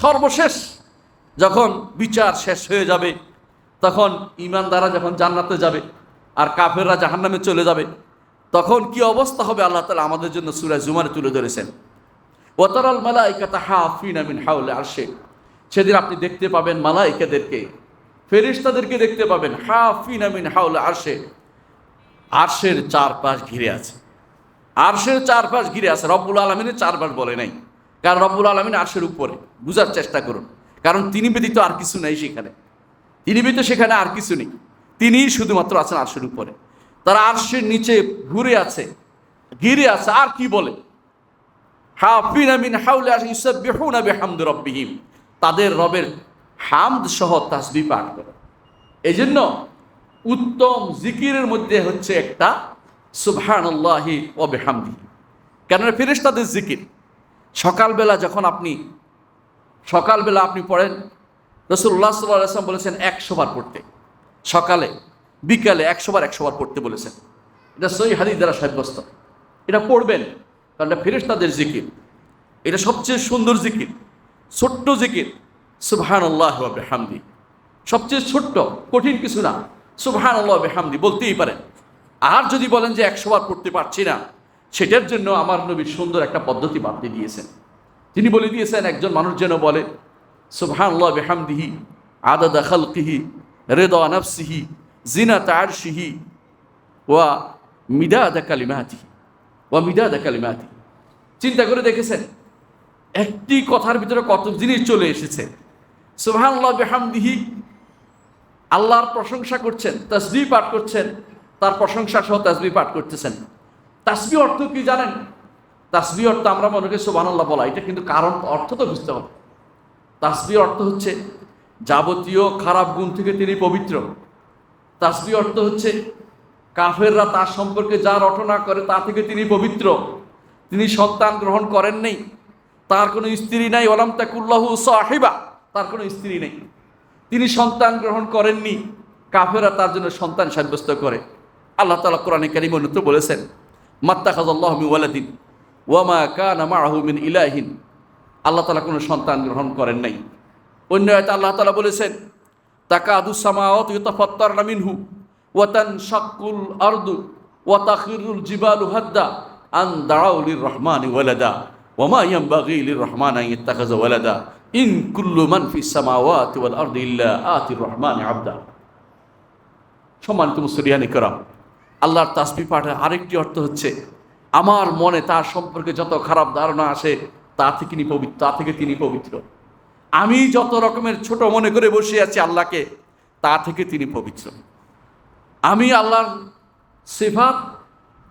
সর্বশেষ যখন বিচার শেষ হয়ে যাবে, তখন ইমানদারা যখন জান্নাতে যাবে আর কাফেররা জাহান্নামে চলে যাবে, তখন কি অবস্থা হবে? আল্লাহ তালা আমাদের জন্য সুরাজ জুমারে তুলে ধরেছেন। ওতারাল মালাইকাতা হাফিন আমিন হাউলে আরশে সেদিন আপনি দেখতে পাবেন মালাইকাদেরকে ফেরিস্তাদেরকে দেখতে পাবেন হাফিন আমিন হাউলে আরশে আরশের চারপাশ ঘিরে আছে। আরশের চারপাশ ঘিরে আছে। রব্বুল আলমিনের চারপাশ বলে নাই। কারণ রব্বুল আলমিন আরশের উপরে। বুঝার চেষ্টা করুন। কারণ তিনি ব্যতীত আর কিছু নেই সেখানে। তিনি ব্যতীত সেখানে আর কিছু নেই। তিনিই শুধুমাত্র আছেন আরশের উপরে। তারা আরশের নিচে ঘুরে আছে, ঘিরে আছে, আর কি বলে? তাদের রবের হামদ সহ তাসবি পাঠ করে। এই জন্য উত্তম জিকিরের মধ্যে হচ্ছে একটা সুবহানাল্লাহি ও বেহামদি কেননা ফেরেশতাদের জিকির সকালবেলা যখন আপনি, সকালবেলা আপনি পড়েন রসুল্লাহ সাল্লাহ বলেছেন একশো বার পড়তে। সকালে, বিকালে একশো বার একশো বার পড়তে বলেছেন। এটা সই হাদিস দ্বারা সাব্যস্ত। এটা পড়বেন, কারণ এটা ফেরেশতাদের জিকির। এটা সবচেয়ে সুন্দর জিকির, ছোট্ট জিকির। সুবহান আল্লাহ হামদি সবচেয়ে ছোট্ট, কঠিন কিছু না। সুবহান আল্লাহ হামদি বলতেই পারেন। আর যদি বলেন যে একশো বার পড়তে পারছি না সেটার জন্য আমার নবীর সুন্দর একটা পদ্ধতি বাতলে দিয়েছেন। তিনি বলে দিয়েছেন, একজন মানুষ যেন বলে সুবহান আল্লাহ বেহামদিহি, আদাদা খালকিহি, রেদা নফসিহি জিনা তারশিহি ওয়া মিদাদা কালিমাতিহি, ওয়া মিদাদা কালিমাতিহি। চিন্তা করে দেখেছেন, একটি কথার ভিতরে কত জিনিস চলে এসেছে। সুবহানাল্লাহ বেহামদিহি, আল্লাহর প্রশংসা করছেন তাসবি পাঠ করছেন, তার প্রশংসা সহ তাসবি পাঠ করতেছেন। তাসবি অর্থ কি জানেন? তাসবি অর্থ আমরা মনে করি সুবহানাল্লাহ বলা, এটা কিন্তু কারণ, অর্থ তো বুঝতে হবে। তাসবি অর্থ হচ্ছে যাবতীয় খারাপ গুণ থেকে তিনি পবিত্র। তাসবি অর্থ হচ্ছে কাফেররা তার সম্পর্কে যা রটনা করে তা থেকে তিনি পবিত্র। তিনি সন্তান গ্রহণ করেন নেই। তার কোনো স্ত্রী নাই ওলাম তাকুল্লাহু সাহিবা। তার কোনো স্ত্রী নেই। তিনি সন্তান গ্রহণ করেননি। কাফেরা তার জন্য সন্তান সাব্যস্ত করে। আল্লাহ তালা কোরআনে কারিম অন্যত্র বলেছেন মাত্তা খাজাল্লাহ ওয়ালাদিন ওয়ামা কানা মাহু মিন ইলাহিন। আল্লাহ তালা কোনো সন্তান গ্রহণ করেন নাই। অন্য হয়তো আল্লাহ তালা বলেছেন তাকা আদু সামাওয়াত ইউতাফাত্তার মিনহু ওয়াতান শাকুল আরদু ওয়াতাখিরুল জিবালু হাদ্দা আন দাউলির রহমান ওয়ালাদা ওমা ইয়ামবাগি লির রহমান আন ইত্তাখাযা ওয়ালাদা ইন কুল্লু মান ফিস সামাওয়াতি ওয়াল আরদি ইল্লা আতির রহমান আবদা। সম্মানিত মুসলিয়ানি আল্লাহর তাসবি পাঠের আরেকটি অর্থ হচ্ছে, আমার মনে তার সম্পর্কে যত খারাপ ধারণা আসে, তা থেকে তিনি পবিত্র, তা থেকে তিনি পবিত্র। আমি যত রকমের ছোট মনে করে বসে আছি আল্লাহকে, তা থেকে তিনি পবিত্র। আমি আল্লাহর সিফাত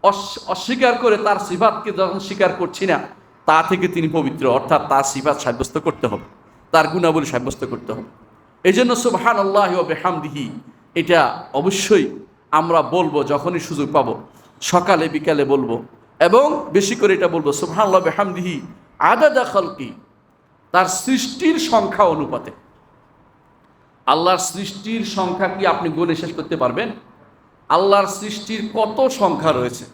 অস- অস্বীকার করে তার সিফাতকে যখন স্বীকার করছি না, তা থেকে তিনি পবিত্র, অর্থাৎ তার সিফাত সাব্যস্ত করতে হবে, তার গুণাবলী সাব্যস্ত করতে হবে। এই জন্য সুবহান আল্লাহ বেহামদিহি, এটা অবশ্যই আমরা বলব, যখনই সুযোগ পাবো, সকালে, বিকালে বলব। এবং বেশি করে এটা বলব সুবহান আল্লাহ বেহামদিহি, আদাদা খালকি, তার সৃষ্টির সংখ্যা অনুপাতে। আল্লাহর সৃষ্টির সংখ্যা কি আপনি গুণে শেষ করতে পারবেন? আল্লাহর সৃষ্টির কত সংখ্যা রয়েছে?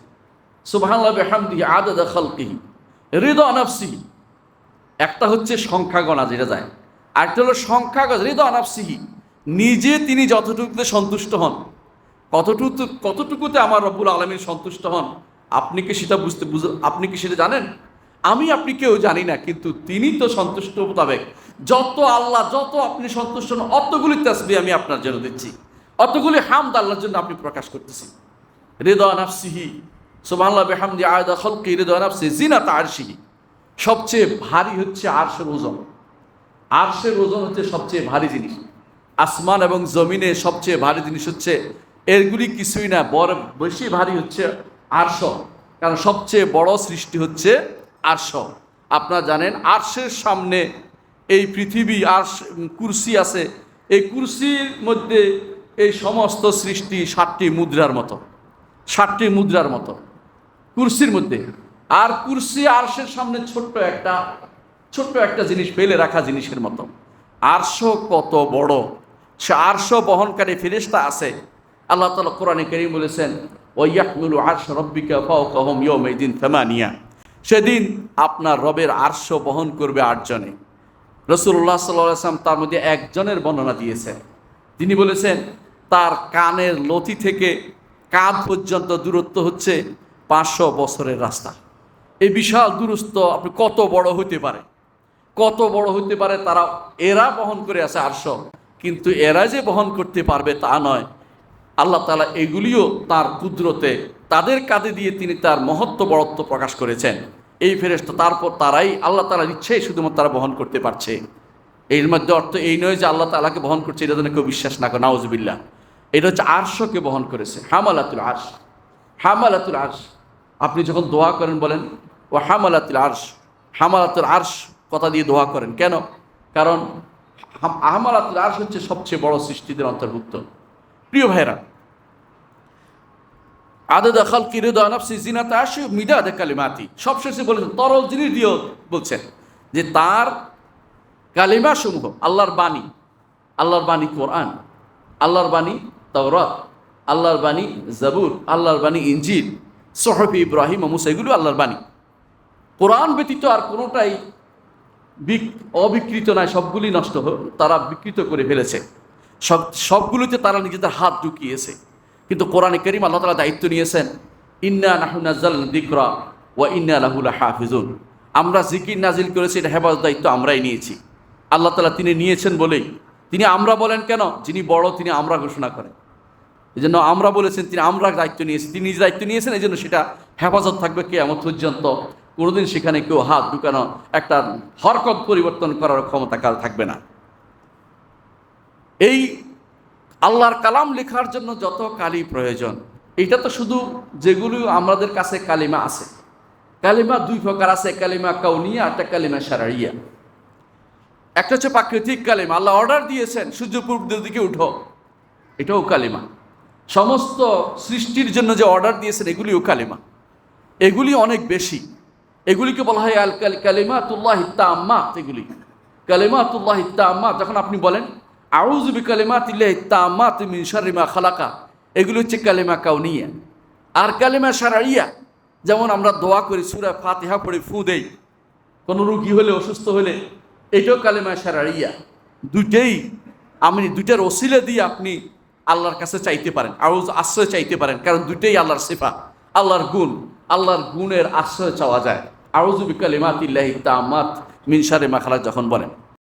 সুবহানাল্লাহ বিহামদিহি, আদাদা খালকিহি হৃদ নাফসিহি একটা হচ্ছে সংখ্যা গণা যেটা যায়। আরেকটা হলো সংখ্যা গণা হৃদয় নাফসিহি। নিজে তিনি যতটুকুতে সন্তুষ্ট হন কতটুকু কতটুকুতে আমার রব্বুল আলমীর সন্তুষ্ট হন? আপনি কি সেটা বুঝতে বুঝ, আপনি কি সেটা জানেন? আমি, আপনি কেউ জানি না, কিন্তু তিনি তো সন্তুষ্ট মোতাবেক। যত আল্লাহ, যত আপনি সন্তুষ্ট হন, অতগুলি তাসবি আমি আপনার জন্য দিচ্ছি। অতগুলি হামদ আল্লাহর জন্য আপনি প্রকাশ করতেছি হৃদয় নাফসিহি, সুবহানাল্লাহ বিহামদি আয়দা খলকি হৃদয় নাফসি জিনা তারসিহি সবচেয়ে ভারী হচ্ছে আরশের ওজন। আরশের ওজন হচ্ছে সবচেয়ে ভারী জিনিস। আসমান এবং জমিনে সবচেয়ে ভারী জিনিস হচ্ছে এরগুলি কিছুই না বড় বেশি ভারী হচ্ছে আরশ। কারণ সবচেয়ে বড় সৃষ্টি হচ্ছে আরশ। আপনারা জানেন, আরশের সামনে এই পৃথিবী, আরশ কুরসি আছে। এই কুরসির মধ্যে এই সমস্ত সৃষ্টি ষাটটি মুদ্রার মতো, ষাটটি মুদ্রার মতো কুরসির মধ্যে। আর কুরসি আরশের সামনে ছোট্ট একটা ছোট্ট একটা জিনিস, ফেলে রাখা জিনিসের মতো। আরশ কত বড়। সে আরশ বহনকারী ফেরেশতা আছে। আল্লাহ তালা কোরআনে করিম বলেছেন ওয়াহমুলু আরশ রব্বিকা ফাওকাহুম ইয়াউমাইদিন থামানিয়া সেদিন আপনার রবের আরশ বহন করবে আটজনে রসুল্লাহ সাল্লাম তার মধ্যে একজনের বর্ণনা দিয়েছেন। তিনি বলেছেন, তার কানের লতি থেকে কাঁধ পর্যন্ত দূরত্ব হচ্ছে পাঁচশো বছরের রাস্তা। এই বিশাল দূরত্ব আপনি কত বড় হতে পারে? কত বড় হতে পারে? তারা, এরা বহন করে আছে আরশ। কিন্তু এরা যে বহন করতে পারবে তা নয়। আল্লাহ তালা এগুলিও তার কুদরতে তাদের কাঁধে দিয়ে তিনি তার মহত্ব বড়ত্ব প্রকাশ করেছেন। এই ফেরেস্তা তারপর তারাই আল্লাহ তালার ইচ্ছেই শুধুমাত্র তারা বহন করতে পারছে। এর মধ্যে অর্থ এই নয় যে আল্লাহ তালাকে বহন করছে, এটা যেন কেউ বিশ্বাস না করে নাউজবিল্লা এটা হচ্ছে আর্শকে বহন করেছে, হামালাতুল আর্শ। হামালাতুল আর্শ। আপনি যখন দোয়া করেন বলেন ও হামালাতুল আর্শ। হামালাতুল আর্শ কথা দিয়ে দোয়া করেন। কেন? কারণ হাম- হামালাতুল আর্শ হচ্ছে সবচেয়ে বড় সৃষ্টিদের অন্তর্ভুক্ত। প্রিয় ভাইরা আদা খাল কিরুদা নফসি জিনাতে আসি মিডা কালিমাতি। সবশেষে বলেছেন তরল জিনিস দিয়েও বলছেন যে তার কালিমা সমূহ আল্লাহর বাণী আল্লাহর বাণী কোরআন, আল্লাহর বাণী তওরাত, আল্লাহর বাণী জাবুর, আল্লাহর বাণী ইঞ্জিল সোহফি ইব্রাহিম মুসা, এগুলো আল্লাহর বাণী। কোরআন ব্যতীত আর কোনোটাই বিক- অবিকৃত নয়, সবগুলি নষ্ট হোক তারা বিকৃত করে ফেলেছে। সব, সবগুলোতে তারা নিজেদের হাত ঢুকিয়েছে। কিন্তু কোরআনে করিম আল্লাহ তালা দায়িত্ব নিয়েছেন, ইন্না নাহুনাজাল দিকরা ওয়া ইন্না লাহুলা হাফিজুন আমরা জিকির নাজিল করেছি, এটা হেফাজত দায়িত্ব আমরাই নিয়েছি। আল্লাহ তালা তিনি নিয়েছেন বলেই। তিনি আমরা বলেন কেন? যিনি বড়, তিনি আমরা ঘোষণা করেন। এই জন্য আমরা বলেছেন, তিনি আমরা দায়িত্ব নিয়েছি। তিনি নিজে দায়িত্ব নিয়েছেন এই জন্য সেটা হেফাজত থাকবে কে এমন পর্যন্ত। কোনোদিন সেখানে কেউ হাত ঢুকানো, একটা হরকত পরিবর্তন করার ক্ষমতা কার থাকবে না। এই আল্লাহর কালাম লেখার জন্য যত কালি প্রয়োজন, এটা তো শুধু যেগুলো আমাদের কাছে কালিমা আছে। কালিমা দুই প্রকার আছে, কালিমা কাউনিয়া একটা কালিমা সারাইয়া একটা হচ্ছে প্রাকৃতিক কালিমা, আল্লাহ অর্ডার দিয়েছেন, সূর্য পূর্ব দিকে উঠো, এটাও কালিমা। সমস্ত সৃষ্টির জন্য যে অর্ডার দিয়েছেন, এগুলিও কালিমা। এগুলি অনেক বেশি। এগুলিকে বলা হয় আল কালিমা তুল্লাহ হিত্তা ইত্তাম্মাত এগুলি। কালিমা তুল্লাহ হিত্তা ইত্তাম্মাত যখন আপনি বলেন আউজুবি কালিমা তিল্লাহ ইত্তাম্মাত মিন শাররি মা খালাকা। এগুলি হচ্ছে কালিমা কাউনিয়া। আর কালিমা সারাইয়া যেমন আমরা দোয়া করি, সুরা ফাতিহা পড়ে ফু দেই, কোনো রুগী হলে, অসুস্থ হলে, এটাও কালেমা সারাইয়া দুইটাই আমি, দুইটার ওসিলে দিয়ে আপনি আল্লাহর কাছে চাইতে পারেন আরও আশ্রয় চাইতে পারেন, কারণ দুইটাই আল্লাহর সেফা, আল্লাহর গুণ, আল্লাহর গুণের আশ্রয় চাওয়া যায়। আউজুবি কালিমাতিল্লাহি তামাত মিনসারে মাখালা যখন বলেন।